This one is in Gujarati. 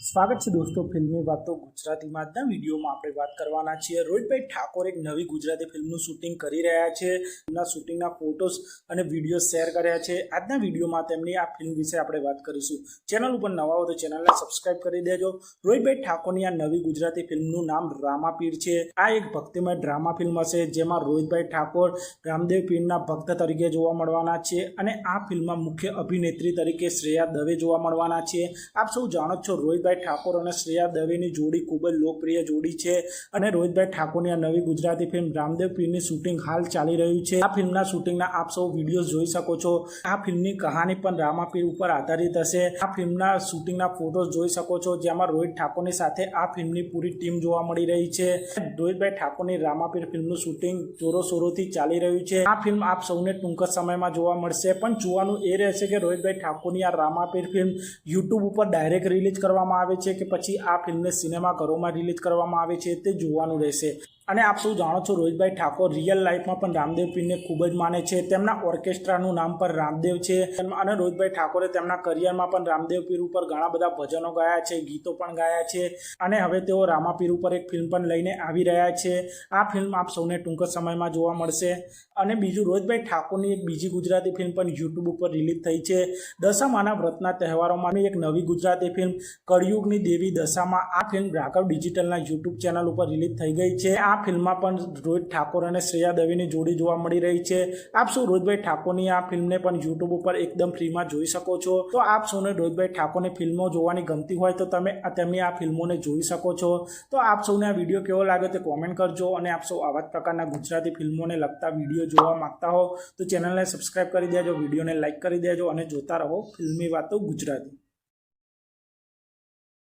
સ્વાગત છે દોસ્તો ફિલ્મી વાતો ગુજરાતીમાં આજના વિડીયોમાં આપણે વાત કરવાના છીએ. રોહિતભાઈ ઠાકોર એક નવી ગુજરાતી ફિલ્મનું શૂટિંગ કરી રહ્યા છે. એમના શૂટિંગના ફોટોસ અને વીડિયો શેર કર્યા છે. આજના વિડીયોમાં તેમની આ ફિલ્મ વિશે આપણે વાત કરીશું. ચેનલ ઉપર નવા હો તો ચેનલને સબસ્ક્રાઇબ કરી દેજો. રોહિતભાઈ ઠાકોરની આ નવી ગુજરાતી ફિલ્મનું નામ રામાપીર છે. આ એક ભક્તિમય ડ્રામા ફિલ્મ હશે, જેમાં રોહિતભાઈ ઠાકોર રામદેવ પીરના ભક્ત તરીકે જોવા મળવાના છે અને આ ફિલ્મમાં મુખ્ય અભિનેત્રી તરીકે શ્રેયા દવે જોવા મળવાના છે. આપ સૌ જાણો છો રોહિતભાઈ ઠાકોર અને શ્રેયા દવેની જોડી ખૂબ જ લોકપ્રિય જોડી છે અને રોહિતભાઈ ઠાકોરની આ નવી ગુજરાતી ફિલ્મ રામદેવ પીરની શૂટિંગ હાલ ચાલી રહ્યું છે. આ ફિલ્મના શૂટિંગના આપ સૌ વીડિયો જોઈ શકો છો. આ ફિલ્મની કહાની પણ રામાપીર ઉપર આધારિત હશે. આ ફિલ્મના શૂટિંગના ફોટોઝ જોઈ શકો છો. જેમાં રોહિત ઠાકોરની સાથે આ ફિલ્મની પૂરી ટીમ જોવા મળી રહી છે. રોહિતભાઈ ઠાકોરની રામાપીર ફિલ્મનું શૂટિંગ જોરોશોરોથી ચાલી રહ્યું છે. આ ફિલ્મ આપ સૌને ટૂંક જ સમયમાં જોવા મળશે. પણ જોવાનું એ રહેશે કે રોહિતભાઈ ઠાકોરની આ રામાપીર ફિલ્મ યુટ્યુબ ઉપર ડાયરેક્ટ રિલીઝ કરવામાં આવે છે કે પછી આ ફિલ્મને સિનેમાઘરોમાં રિલીઝ કરવામાં આવે છે તે જોવાનું રહેશે. અને આપ શું જાણો છો રોહિતભાઈ ઠાકોર રિયલ લાઈફમાં પણ રામદેવ પીરને ખૂબ જ માને છે. તેમના ઓર્કેસ્ટ્રાનું નામ પણ રામદેવ છે. અને રોહિતભાઈ ઠાકોરે તેમના કરિયરમાં પણ રામદેવ પીર ઉપર ઘણા બધા ભજનો ગાયા છે, ગીતો પણ ગાયા છે. અને હવે તેઓ રામા પીર ઉપર એક ફિલ્મ પણ લઈને આવી રહ્યા છે. આ ફિલ્મ આપ સૌને ટૂંક સમયમાં જોવા મળશે. અને બીજું, રોહિતભાઈ ઠાકોરની એક બીજી ગુજરાતી ફિલ્મ પણ યુટ્યુબ ઉપર રિલીઝ થઈ છે. દશામાના વ્રતના તહેવારોમાં એક નવી ગુજરાતી ફિલ્મ કળિયુગની દેવી દશામાં આ ફિલ્મ રાઘવ ડિજિટલના યુટ્યુબ ચેનલ ઉપર રિલીઝ થઈ ગઈ છે. આ ફિલ્મમાં પણ રોહિત ઠાકોર અને શ્રેયા દવેની જોડી જોવા મળી રહી છે. આપ શું રોહિતભાઈ ઠાકોરની આ ફિલ્મને પણ યુટ્યુબ ઉપર એકદમ ફ્રીમાં જોઈ શકો છો? તો આપ સૌને રોહિતભાઈ ઠાકોરની ફિલ્મો જોવાની ગમતી હોય તો તમે આ તેમની આ ફિલ્મોને જોઈ શકો છો. તો આપ સૌને આ વીડિયો કેવો લાગ્યો તે કોમેન્ટ કરજો અને આપ સૌ આવા જ પ્રકારના ગુજરાતી ફિલ્મોને લગતા વીડિયો જોવા માંગતા હો તો ચેનલને સબસ્ક્રાઈબ કરી દેજો, વિડીયોને લાઇક કરી દેજો અને જોતા રહો ફિલ્મી વાતો ગુજરાતી.